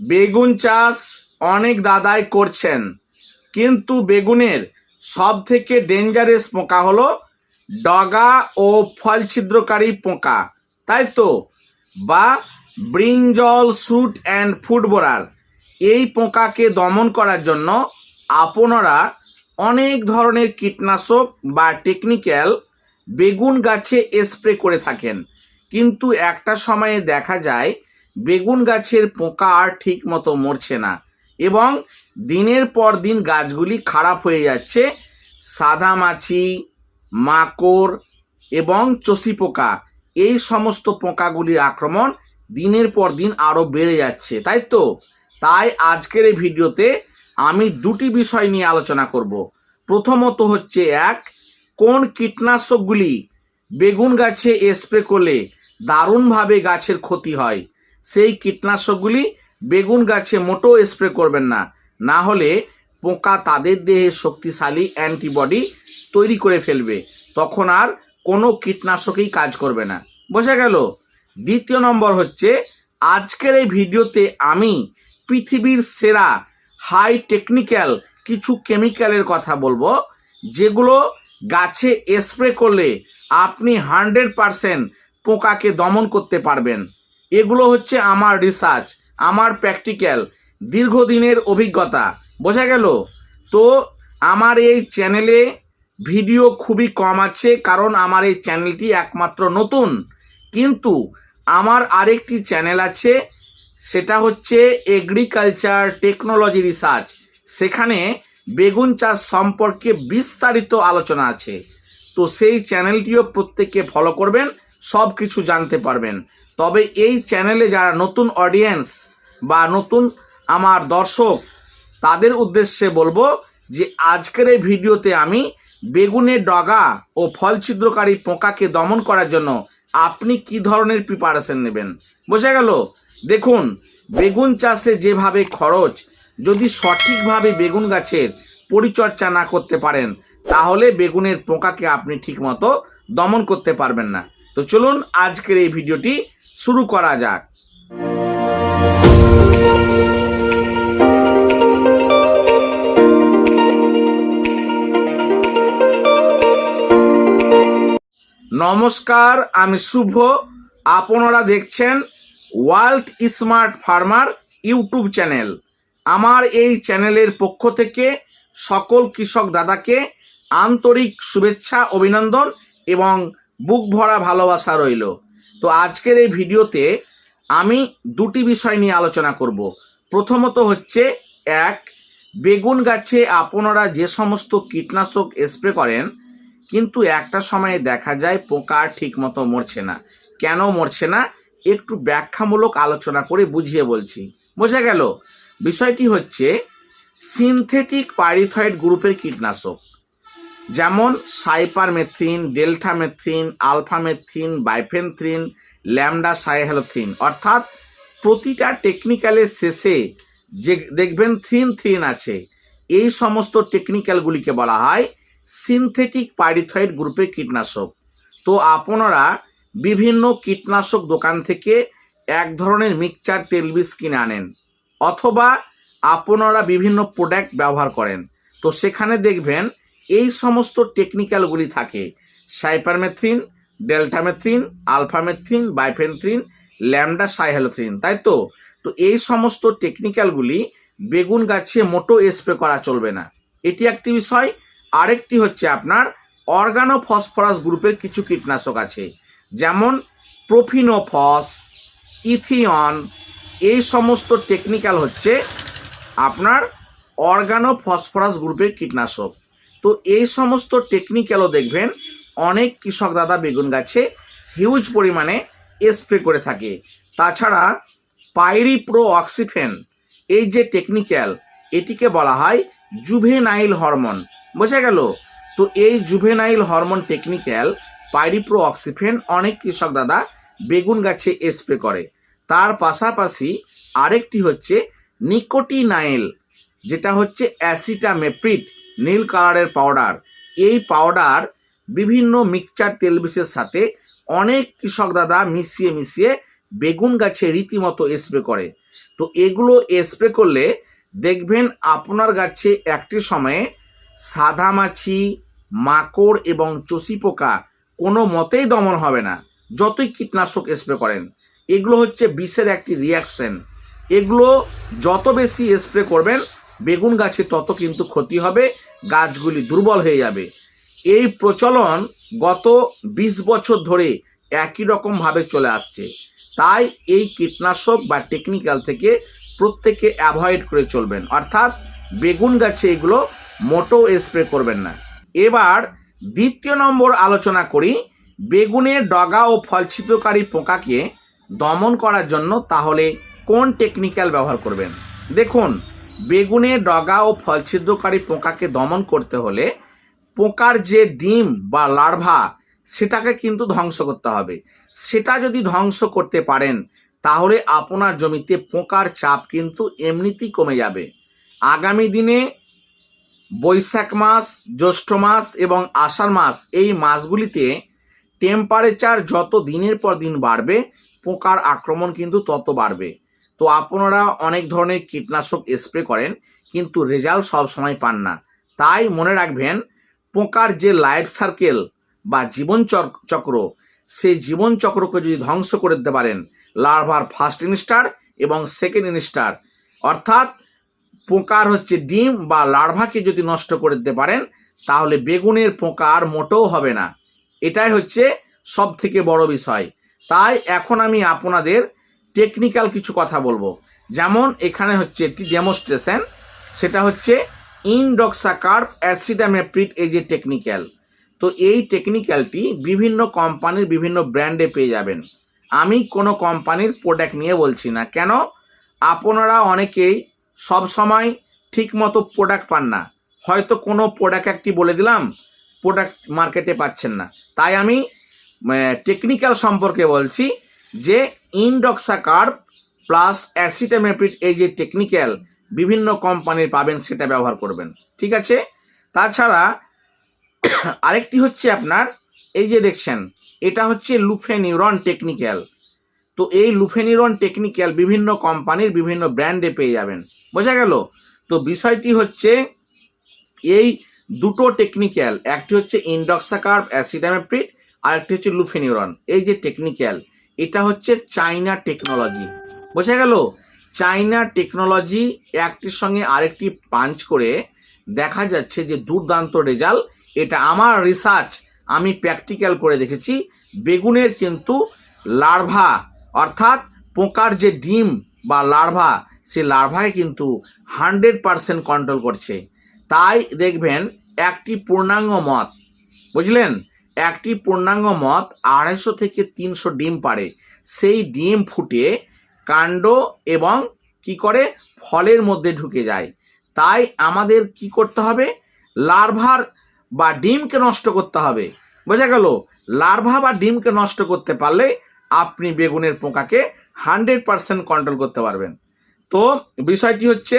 বেগুন চাষ অনেক দাদাই করছেন। কিন্তু বেগুনের সব থেকে ডেঞ্জারাস পোকা হলো ডগা ও ফল ছিদ্রকারী পোকা, তাই তো? বা ব্রিঞ্জল শুট অ্যান্ড ফুটবোরার এই পোকাকে দমন করার জন্য আপনারা অনেক ধরনের কীটনাশক বা টেকনিক্যাল বেগুন গাছে স্প্রে করে থাকেন। কিন্তু একটা সময়ে দেখা যায় বেগুন গাছের পোকা আর ঠিক মতো মরছে না এবং দিনের পর দিন গাছগুলি খারাপ হয়ে যাচ্ছে। সাদা মাছি, মাকড় এবং চষি পোকা, এই সমস্ত পোকাগুলির আক্রমণ দিনের পর দিন আরও বেড়ে যাচ্ছে, তাই তো? তাই আজকের এই ভিডিওতে আমি দুটি বিষয় নিয়ে আলোচনা করব। প্রথমত হচ্ছে এক, কোন কীটনাশকগুলি বেগুন গাছে স্প্রে করলে দারুণভাবে গাছের ক্ষতি হয়? সেই কীটনাশকগুলি বেগুন গাছে মোটো স্প্রে করবেন না। না হলে পোকা তাদের দেহে শক্তিশালী অ্যান্টিবডি তৈরি করে ফেলবে। তখন আর কোনো কীটনাশকেই কাজ করবে না। বোঝা গেল? দ্বিতীয় নম্বর হচ্ছে, আজকের এই ভিডিওতে আমি পৃথিবীর সেরা হাই টেকনিক্যাল কিছু কেমিক্যালের কথা বলব, যেগুলো গাছে স্প্রে করলে আপনি হান্ড্রেড পারসেন্ট পোকাকে দমন করতে পারবেন। এগুলো হচ্ছে আমার রিসার্চ আমার প্র্যাকটিক্যাল দীর্ঘদিনের অভিজ্ঞতা। বোঝা গেল? তো আমার এই চ্যানেলে ভিডিও খুবই কম আছে, কারণ আমার এই চ্যানেলটি একমাত্র নতুন। কিন্তু আমার আরেকটি চ্যানেল আছে, সেটা হচ্ছে এগ্রিকালচার টেকনোলজি রিসার্চ সেখানে বেগুন চাষ সম্পর্কে বিস্তারিত আলোচনা আছে। তো সেই চ্যানেলটিও প্রত্যেকে ফলো করবেন সব কিছু জানতে পারবেন। তবে এই চ্যানেলে যারা নতুন অডিয়েন্স বা নতুন আমার দর্শক, তাদের উদ্দেশ্যে বলব যে আজকের এই ভিডিওতে আমি বেগুনের ডগা ও ফল ছিদ্রকারী পোকাকে দমন করার জন্য আপনি কি ধরনের প্রিপারেশন নেবেন? বোঝা গেল? দেখুন, বেগুন চাষে যেভাবে খরচ, যদি সঠিকভাবে বেগুন গাছের পরিচর্যা না করতে পারেন, তাহলে বেগুনের পোকাকে আপনি ঠিকমতো দমন করতে পারবেন না। তো চলুন আজকের এই ভিডিওটি শুরু করা যাক। নমস্কার, আমি শুভ। আপনারা দেখছেন world smart farmer YouTube channel. আমার এই চ্যানেলের পক্ষ থেকে সকল কৃষক দাদাকে আন্তরিক শুভেচ্ছা, অভিনন্দন এবং বুক ভরা ভালোবাসা রইল। তো আজকের এই ভিডিওতে আমি দুটি বিষয় নিয়ে আলোচনা করব। প্রথমত হচ্ছে, এক, বেগুন গাছে আপনারা যে সমস্ত কীটনাশক স্প্রে করেন, কিন্তু একটা সময়ে দেখা যায় পোকা ঠিকমতো মরছে না। কেন মরছে না? একটু ব্যাখ্যামূলক আলোচনা করে বুঝিয়ে বলছি। বোঝা গেল? বিষয়টি হচ্ছে, সিনথেটিক পাইরিথয়েড গ্রুপের কীটনাশক। যেমন cypermethrin deltamethrin alphamethrin bifenthrin, lambda cyhalothrin অর্থাৎ প্রতিটা টেকনিক্যালের শেষে যে দেখবেন থ্রিন থ্রিন আছে। এই সমস্ত টেকনিক্যালগুলিকে বলা হয় সিনথেটিক পাইরিথয়েড গ্রুপের কীটনাশক। তো আপনারা বিভিন্ন কীটনাশক দোকান থেকে এক ধরনের মিক্সচার তেলবিস কিনে আনেন অথবা আপনারা বিভিন্ন প্রোডাক্ট ব্যবহার করেন। তো সেখানে দেখবেন এই সমস্ত টেকনিক্যালগুলি থাকে। Cypermethrin, deltamethrin, alphamethrin, bifenthrin, lambda cyhalothrin তাই তো? তো এই সমস্ত টেকনিক্যালগুলি বেগুন গাছে মোটো স্প্রে করা চলবে না। এটি একটি বিষয়। আরেকটি হচ্ছে আপনার অর্গানো ফসফরাস গ্রুপের কিছু কীটনাশক আছে। যেমন প্রোফিনোফস ইথিয়ন এই সমস্ত টেকনিক্যাল হচ্ছে আপনার অর্গানো ফসফরাস গ্রুপের কীটনাশক। তো এই সমস্ত টেকনিক্যালও দেখবেন, অনেক কৃষক দাদা বেগুন গাছে হিউজ পরিমাণে স্প্রে করে থাকে। তাছাড়া পাইরি প্রো অক্সিফেন এই যে টেকনিক্যাল এটিকে বলা হয় জুভেনাইল হরমোন বোঝা গেল? তো এই juvenile hormone technical pyriproxyfen অনেক কৃষক দাদা বেগুন গাছে স্প্রে করে। তার পাশাপাশি আরেকটি হচ্ছে নিকোটিনাইল যেটা হচ্ছে অ্যাসিটামেপ্রিট নীল কালারের পাউডার এই পাউডার বিভিন্ন মিক্সচার তেল বিষের সাথে অনেক কৃষক দাদা মিশিয়ে মিশিয়ে বেগুন গাছে রীতিমতো স্প্রে করে। তো এগুলো স্প্রে করলে দেখবেন আপনার গাছে একটি সময়ে সাদা মাছি মাকড় এবং চষি পোকা কোনো মতেই দমন হবে না। যতই কীটনাশক স্প্রে করেন, এগুলো হচ্ছে বিষের একটি রিয়াকশন এগুলো যত বেশি স্প্রে করবেন, বেগুন গাছে তত কিন্তু ক্ষতি হবে। গাছগুলি দুর্বল হয়ে যাবে। এই প্রচলন গত ২০ বছর ধরে একই রকমভাবে চলে আসছে। তাই এই কীটনাশক বা টেকনিক্যাল থেকে প্রত্যেকে অ্যাভয়েড করে চলবেন। অর্থাৎ বেগুন গাছে এগুলো মোটো স্প্রে করবেন না। এবার দ্বিতীয় নম্বর আলোচনা করি বেগুনের ডগা ও ফলছিদ্রকারী পোকাকে দমন করার জন্য তাহলে কোন টেকনিক্যাল ব্যবহার করবেন? দেখুন বেগুনে, ডগা ও ফলছিদ্রকারী পোকাকে দমন করতে হলে পোকার যে ডিম বা লার্ভা, সেটাকে কিন্তু ধ্বংস করতে হবে। সেটা যদি ধ্বংস করতে পারেন, তাহলে আপনার জমিতে পোকার চাপ কিন্তু এমনিতেই কমে যাবে। আগামী দিনে বৈশাখ মাস, জ্যৈষ্ঠ মাস এবং আষাঢ় মাস এই মাসগুলিতে টেম্পারেচার যত দিনের পর দিন বাড়বে, পোকার আক্রমণ কিন্তু তত বাড়বে। তো আপনারা অনেক ধরনের কীটনাশক স্প্রে করেন, কিন্তু রেজাল্ট সব সময় পান না। তাই মনে রাখবেন, পোকার যে লাইফ সার্কেল বা জীবন চক- চক্র, সেই জীবন চক্রকে যদি ধ্বংস করে দিতে পারেন, লার্ভার ফার্স্ট ইনস্টার এবং সেকেন্ড ইনস্টার, অর্থাৎ পোকার হচ্ছে ডিম বা লার্ভাকে যদি নষ্ট করে দিতে পারেন, তাহলে বেগুনের পোকা আর মোটেও হবে না। এটাই হচ্ছে সব থেকে বড় বিষয়। তাই এখন আমি আপনাদের টেকনিক্যাল কিছু কথা বলব। যেমন এখানে হচ্ছে একটি ডেমোস্ট্রেশন সেটা হচ্ছে ইনডক্সাকার্প অ্যাসিডামেপ্রিট এই যে টেকনিক্যাল তো এই টেকনিক্যালটি বিভিন্ন কোম্পানির বিভিন্ন ব্র্যান্ডে পেয়ে যাবেন। আমি কোনো কোম্পানির প্রোডাক্ট নিয়ে বলছি না। কেন? আপনারা অনেকেই সব সময় ঠিক মতো প্রোডাক্ট পান না। হয়তো কোনো প্রোডাক্ট একটি বলে দিলাম প্রোডাক্ট মার্কেটে পাচ্ছেন না। তাই আমি টেকনিক্যাল সম্পর্কে বলছি যে ইনডক্সাকার্প প্লাস অ্যাসিটামেপ্রিড এই যে টেকনিক্যাল বিভিন্ন কোম্পানির পাবেন, সেটা ব্যবহার করবেন। ঠিক আছে? তাছাড়া আরেকটি হচ্ছে আপনার, এই যে দেখছেন, এটা হচ্ছে লুফেনিউরন টেকনিক্যাল। তো এই লুফেনিউরন টেকনিক্যাল বিভিন্ন কোম্পানির বিভিন্ন ব্র্যান্ডে পেয়ে যাবেন। বোঝা গেল? তো বিষয়টি হচ্ছে, এই দুটো টেকনিক্যাল, একটি হচ্ছে ইনডক্সাকার্প অ্যাসিডামেপ্রিড আর একটি হচ্ছে লুফেনিউরন এই যে টেকনিক্যাল এটা হচ্ছে চাইনা টেকনোলজি। বোঝা গেল? চাইনা টেকনোলজি একটির সঙ্গে আরেকটি পাঞ্চ করে দেখা যাচ্ছে যে দুর্দান্ত রেজাল্ট। এটা আমার রিসার্চ আমি প্র্যাকটিক্যাল করে দেখেছি। বেগুনের কিন্তু লার্ভা অর্থাৎ পোকার যে ডিম বা লার্ভা সে লার্ভায় কিন্তু হান্ড্রেড পারসেন্ট কন্ট্রোল করছে। তাই দেখবেন একটি পূর্ণাঙ্গ মত। বুঝলেন? একটি পূর্ণাঙ্গ মত আড়াইশো থেকে তিনশো ডিম পারে সেই ডিম ফুটে কাণ্ড এবং কি করে? ফলের মধ্যে ঢুকে যায়। তাই আমাদের কি করতে হবে? লার্ভার বা ডিমকে নষ্ট করতে হবে। বোঝা গেল? লার্ভা বা ডিমকে নষ্ট করতে পারলে আপনি বেগুনের পোকাকে হান্ড্রেড পারসেন্ট কন্ট্রোল করতে পারবেন। তো বিষয়টি হচ্ছে,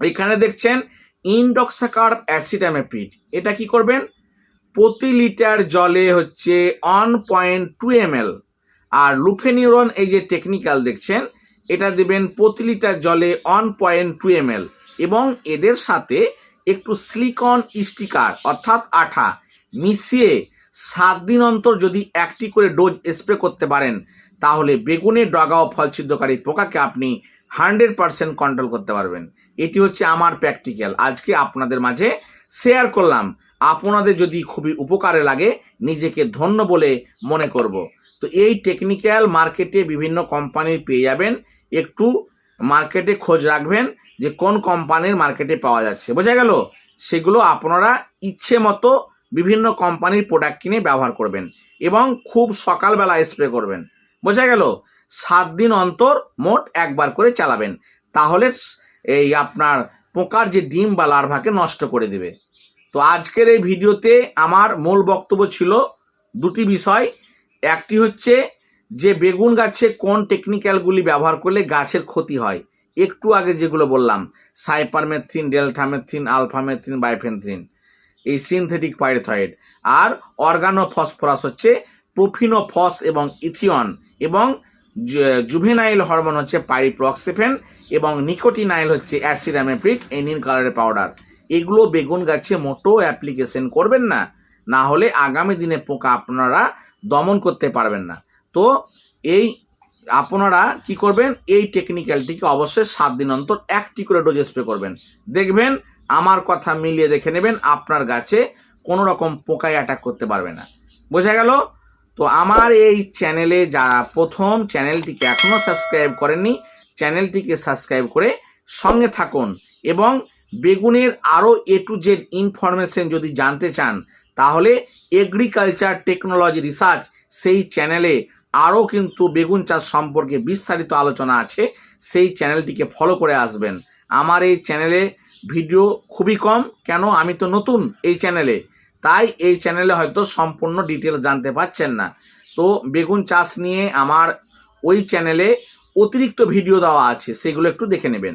এখানে দেখছেন ইনডক্সাকার অ্যাসিটামেপিড এটা কি করবেন? প্রতি লিটার জলে হচ্ছে one point two M L আর লুফেনিউরন এই যে টেকনিক্যাল দেখছেন, এটা দেবেন প্রতি লিটার জলে one point two M L এবং এদের সাথে একটু সিলিকন স্টিকার অর্থাৎ আঠা, মিশিয়ে সাত দিন অন্তর যদি একটি করে ডোজ স্প্রে করতে পারেন, তাহলে বেগুনের ডগা ও ফল ছিদ্রকারী পোকাকে আপনি হান্ড্রেড পারসেন্ট কন্ট্রোল করতে পারবেন। এটি হচ্ছে আমার প্র্যাকটিক্যাল আজকে আপনাদের মাঝে শেয়ার করলাম। আপনাদের যদি খুবই উপকারে লাগে, নিজেকে ধন্য বলে মনে করব। তো এই টেকনিক্যাল মার্কেটে বিভিন্ন কোম্পানির পেয়ে যাবেন। একটু মার্কেটে খোঁজ রাখবেন যে কোন কোম্পানির মার্কেটে পাওয়া যাচ্ছে। বোঝা গেল? সেগুলো আপনারা ইচ্ছে মতো বিভিন্ন কোম্পানির প্রোডাক্ট কিনে ব্যবহার করবেন এবং খুব সকালবেলা স্প্রে করবেন। বোঝা গেল? সাত দিন অন্তর মোট একবার করে চালাবেন। তাহলে এই আপনার পোকার যে ডিম বা লার্ভাকে নষ্ট করে দেবে। তো আজকের এই ভিডিওতে আমার মূল বক্তব্য ছিল দুটি বিষয়। একটি হচ্ছে যে বেগুন গাছে কোন টেকনিক্যালগুলি ব্যবহার করলে গাছের ক্ষতি হয়। একটু আগে যেগুলো বললাম, সাইপারমেথ্রিন, ডেলটামেথ্রিন, আলফামেথ্রিন, বাইফেনথ্রিন, এই সিনথেটিক পাইরেথয়েড আর অর্গানো ফসফরাস হচ্ছে প্রোফিনোফস এবং ইথিয়ন এবং জুভেনাইল হরমোন হচ্ছে পাইপ্রক্সিফেন এবং নিকোটিনাইল হচ্ছে অ্যাসিডামেপ্রিড এই নীল কালারের পাউডার এগুলো বেগুন গাছে মোটো অ্যাপ্লিকেশন করবেন না। না হলে আগামী দিনে পোকা আপনারা দমন করতে পারবেন না। তো এই আপনারা কি করবেন? এই টেকনিক্যালটিকে অবশ্যই সাত দিন অন্তর একটি করে ডোজ স্প্রে করবেন। দেখবেন আমার কথা মিলিয়ে দেখে নেবেন, আপনার গাছে কোনো রকম পোকায় অ্যাটাক করতে পারবে না। বোঝা গেল? তো আমার এই চ্যানেলে যারা প্রথম চ্যানেলটিকে এখনও সাবস্ক্রাইব করেননি চ্যানেলটিকে সাবস্ক্রাইব করে সঙ্গে থাকুন এবং বেগুনের আরও এ টু জেড ইনফরমেশন যদি জানতে চান, তাহলে এগ্রিকালচার টেকনোলজি রিসার্চ সেই চ্যানেলে আরও কিন্তু বেগুন চাষ সম্পর্কে বিস্তারিত আলোচনা আছে। সেই চ্যানেলটিকে ফলো করে আসবেন। আমার এই চ্যানেলে ভিডিও খুবই কম, কেন? আমি তো নতুন এই চ্যানেলে তাই এই চ্যানেলে হয়তো সম্পূর্ণ ডিটেল জানতে পারছেন না। তো বেগুন চাষ নিয়ে আমার ওই চ্যানেলে অতিরিক্ত ভিডিও দেওয়া আছে, সেগুলো একটু দেখে নেবেন।